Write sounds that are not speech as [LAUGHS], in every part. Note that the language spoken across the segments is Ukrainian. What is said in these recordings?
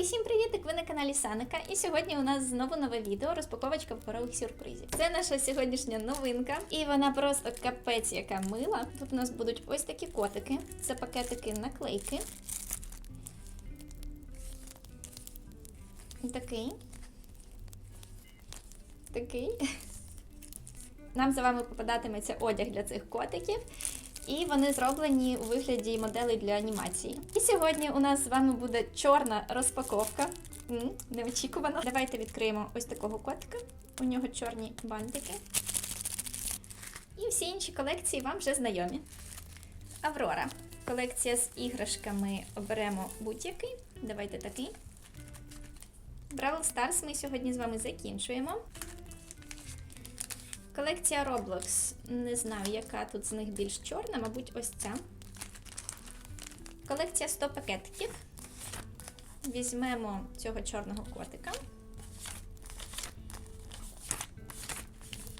Усім привіт! Ви на каналі Саника. І сьогодні у нас знову нове відео розпаковочка паперових сюрпризів. Це наша сьогоднішня новинка, і вона просто капець, яка мила. Тут у нас будуть ось такі котики. Це пакетики наклейки. Такий. Такий. Нам за вами попадатиметься одяг для цих котиків. І вони зроблені у вигляді моделей для анімації. І сьогодні у нас з вами буде чорна розпаковка. Неочікувано. Давайте відкриємо ось такого котика. У нього чорні бантики. І всі інші колекції вам вже знайомі. Аврора. Колекція з іграшками оберемо будь-який. Давайте такий. Бравл Stars ми сьогодні з вами закінчуємо. Колекція Roblox. Не знаю, яка тут з них більш чорна, мабуть, ось ця. Колекція 100 пакетиків. Візьмемо цього чорного котика.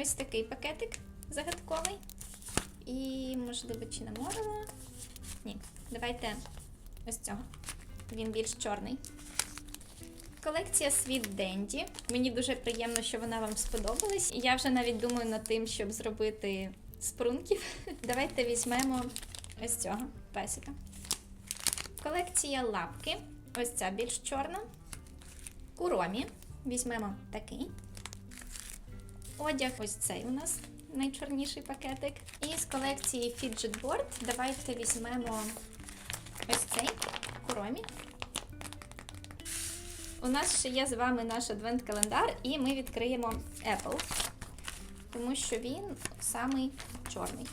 Ось такий пакетик загадковий. І, можливо, чи наморила? Ні, давайте ось цього. Він більш чорний. Колекція Світ Денді. Мені дуже приємно, що вона вам сподобалась. Я вже навіть думаю над тим, щоб зробити спрунків. [LAUGHS] Давайте візьмемо ось цього песика. Колекція лапки. Ось ця більш чорна. Куромі. Візьмемо такий. Одяг ось цей у нас найчорніший пакетик. І з колекції Fidget Board давайте візьмемо ось цей куромі. У нас ще є з вами наш адвент-календар, і ми відкриємо Apple, тому що він самий чорний.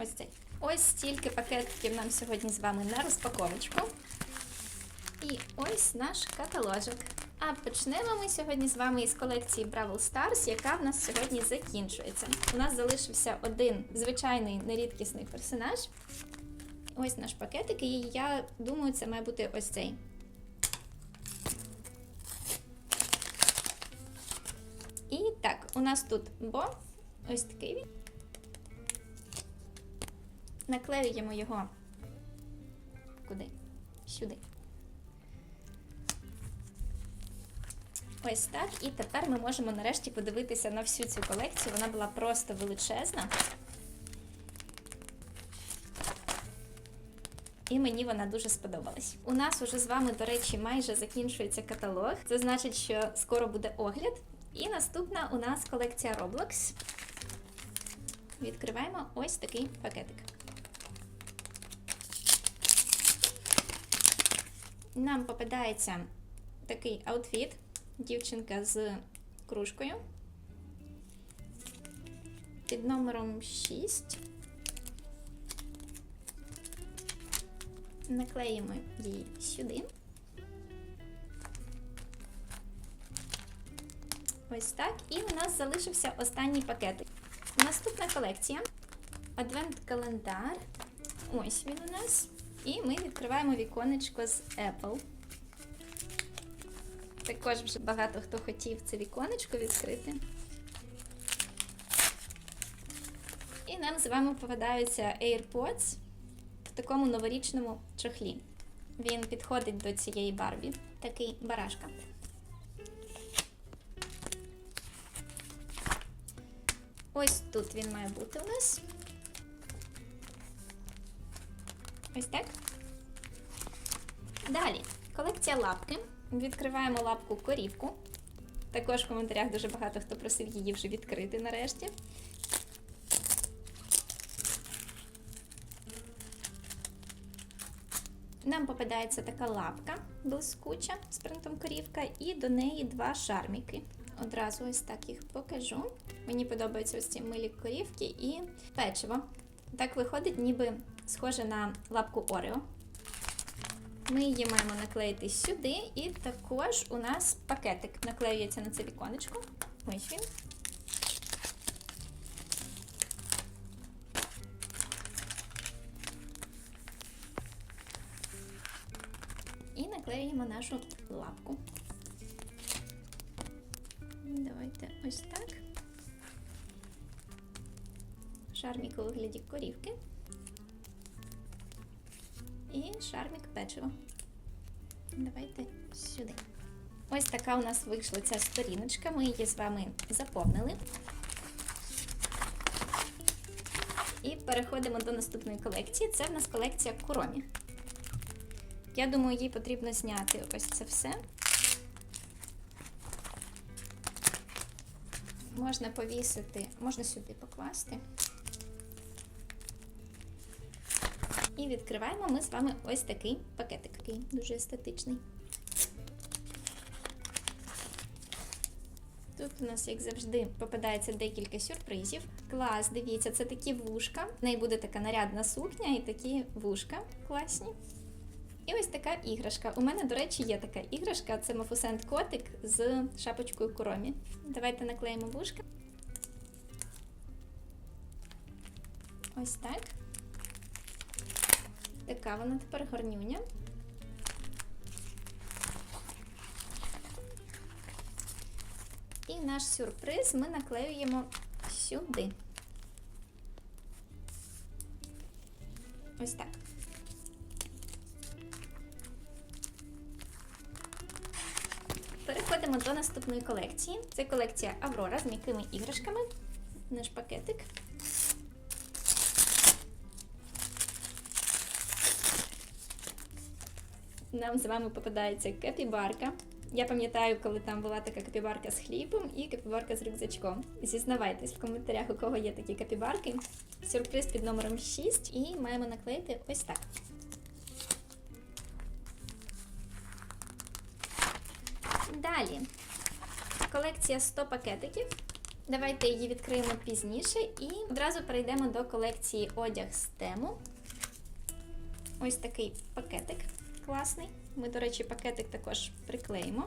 Ось цей. Ось стільки пакетиків нам сьогодні з вами на розпаковочку. І ось наш каталожик. А почнемо ми сьогодні з вами із колекції Бравл Stars, яка в нас сьогодні закінчується. У нас залишився один звичайний нерідкісний персонаж. Ось наш пакетик, і я думаю, це має бути ось цей. У нас тут бо ось такий він. Наклеюємо його куди? Сюди. Ось так. І тепер ми можемо нарешті подивитися на всю цю колекцію. Вона була просто величезна. І мені вона дуже сподобалась. У нас уже з вами, до речі, майже закінчується каталог. Це значить, що скоро буде огляд. І наступна у нас колекція Roblox. Відкриваємо ось такий пакетик. Нам попадається такий аутфіт. Дівчинка з кружкою. Під номером 6. Наклеїмо її сюди. Ось так. І у нас залишився останній пакетик. Наступна колекція. Адвент-календар. Ось він у нас. І ми відкриваємо віконечко з Apple. Також вже багато хто хотів це віконечко відкрити. І нам з вами попадаються AirPods в такому новорічному чохлі. Він підходить до цієї барбі. Такий барашка. Ось тут він має бути у нас. Ось так. Далі, колекція лапки. Відкриваємо лапку корівку. Також в коментарях дуже багато хто просив її вже відкрити нарешті. Нам попадається така лапка блискуча з принтом корівка, і до неї два шарміки. Одразу ось так їх покажу. Мені подобаються ось ці милі корівки і печиво. Так виходить, ніби схоже на лапку Орео. Ми її маємо наклеїти сюди, і також у нас пакетик наклеюється на це віконечко. Ось він. І наклеюємо нашу лапку. Ось так. Шармік у вигляді корівки. І шармік печива. Давайте сюди. Ось така у нас вийшла ця сторіночка. Ми її з вами заповнили. І переходимо до наступної колекції. Це в нас колекція Куромі. Я думаю, їй потрібно зняти ось це все. Можна повісити, можна сюди покласти. І відкриваємо ми з вами ось такий пакетик, такий дуже естетичний. Тут у нас, як завжди, попадається декілька сюрпризів. Клас, дивіться, це такі вушка. В неї буде така нарядна сукня і такі вушка класні. І ось така іграшка. У мене, до речі, є така іграшка. Це Мафусент котик з шапочкою куромі. Давайте наклеїмо вушка. Ось так. Така вона тепер гарнюня. І наш сюрприз ми наклеюємо сюди. Ось так. Переходимо до наступної колекції. Це колекція Аврора з м'якими іграшками. Наш пакетик. Нам з вами попадається капібарка. Я пам'ятаю, коли там була така капібарка з хлібом і капібарка з рюкзачком. Зізнавайтесь в коментарях, у кого є такі капібарки. Сюрприз під номером 6 і маємо наклеїти ось так. Колекція 100 пакетиків. Давайте її відкриємо пізніше і одразу перейдемо до колекції одяг з тему. Ось такий пакетик класний. Ми, до речі, пакетик також приклеїмо.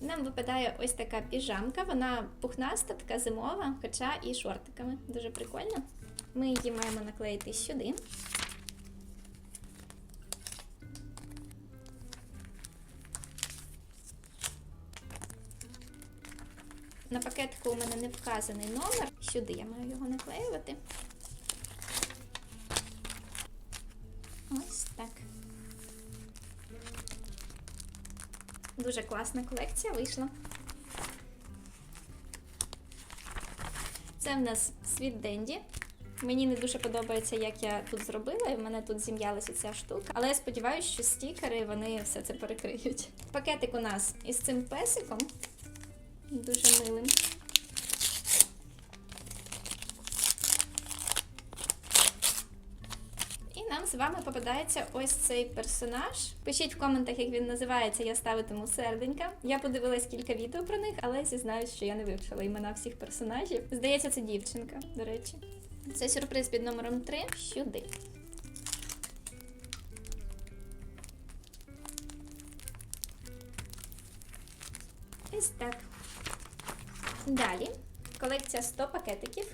Нам випадає ось така піжамка, вона пухнаста, така зимова, хоча і шортиками. Дуже прикольно. Ми її маємо наклеїти сюди. На пакетику у мене не вказаний номер. Сюди я маю його наклеювати. Ось так. Дуже класна колекція вийшла. Це в нас світ Денді. Мені не дуже подобається, як я тут зробила, і в мене тут зім'ялася ця штука. Але я сподіваюся, що стікери вони все це перекриють. Пакетик у нас із цим песиком. Дуже милим. І нам з вами попадається ось цей персонаж. Пишіть в коментах, як він називається, я ставитиму серденька. Я подивилась кілька відео про них, але зізнаюсь, що я не вивчила імена всіх персонажів. Здається, це дівчинка, до речі. Це сюрприз під номером 3 сюди. Ось так. Далі колекція 100 пакетиків.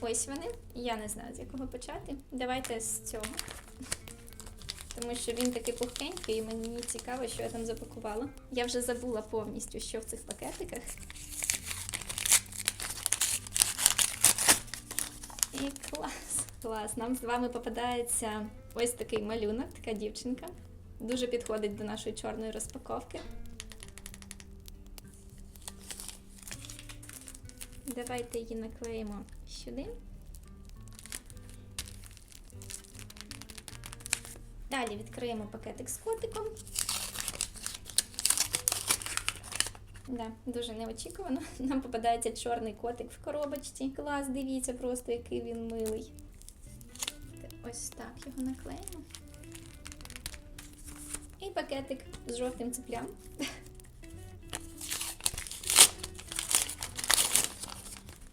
Ось вони. Я не знаю, з якого почати. Давайте з цього. Тому що він такий пухкенький, і мені цікаво, що я там запакувала. Я вже забула повністю, що в цих пакетиках. І клас. Клас. Нам з вами попадається ось такий малюнок, така дівчинка. Дуже підходить до нашої чорної розпаковки. Давайте її наклеїмо сюди. Далі відкриємо пакетик з котиком. Да, дуже неочікувано. [LAUGHS] Нам попадається чорний котик в коробочці. Клас, дивіться просто, який він милий. Ось так його наклеїмо. І пакетик з жовтим цеплям. [LAUGHS]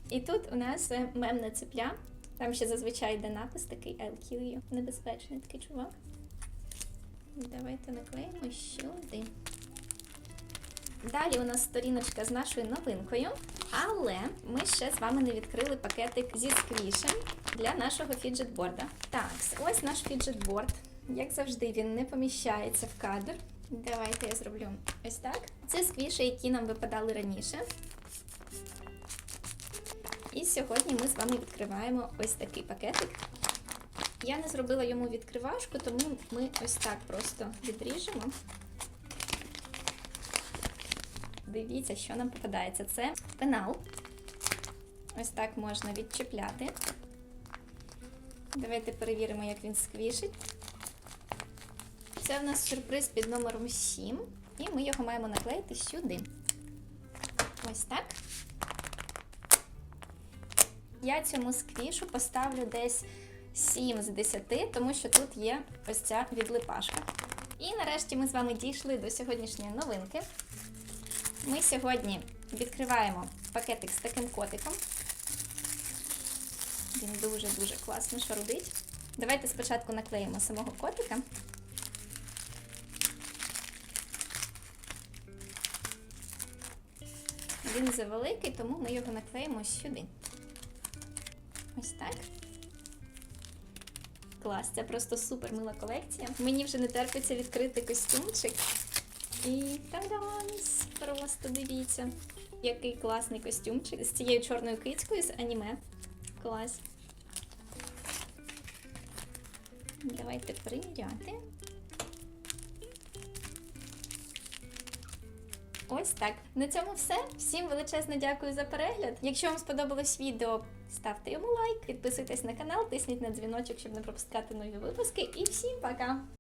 І тут у нас е, мемне цепля. Там ще зазвичай йде напис такий I'll kill you. Небезпечний такий чувак. Давайте наклеїмо сюди. Далі у нас сторіночка з нашою новинкою, але ми ще з вами не відкрили пакетик зі сквішем для нашого фіджетборда. Так, ось наш фіджетборд. Як завжди, він не поміщається в кадр. Давайте я зроблю ось так. Це сквіші, які нам випадали раніше. І сьогодні ми з вами відкриваємо ось такий пакетик. Я не зробила йому відкривашку, тому ми ось так просто відріжемо. Дивіться, що нам попадається. Це пенал. Ось так можна відчіпляти. Давайте перевіримо, як він сквішить. Це в нас сюрприз під номером 7. І ми його маємо наклеїти сюди. Ось так. Я цьому сквішу поставлю десь 7 з 10, тому що тут є ось ця відлипашка. І нарешті ми з вами дійшли до сьогоднішньої новинки. Ми сьогодні відкриваємо пакетик з таким котиком. Він дуже-дуже класно шарудить. Давайте спочатку наклеїмо самого котика. Він завеликий, тому ми його наклеїмо сюди. Ось так. Клас, це просто супер мила колекція. Мені вже не терпиться відкрити костюмчик. І та-дамс! Просто дивіться, який класний костюмчик з цією чорною кицькою з аніме. Клас. Давайте приміряти. Ось так. На цьому все. Всім величезне дякую за перегляд. Якщо вам сподобалось відео, ставте йому лайк, підписуйтесь на канал, тисніть на дзвіночок, щоб не пропускати нові випуски. І всім пока!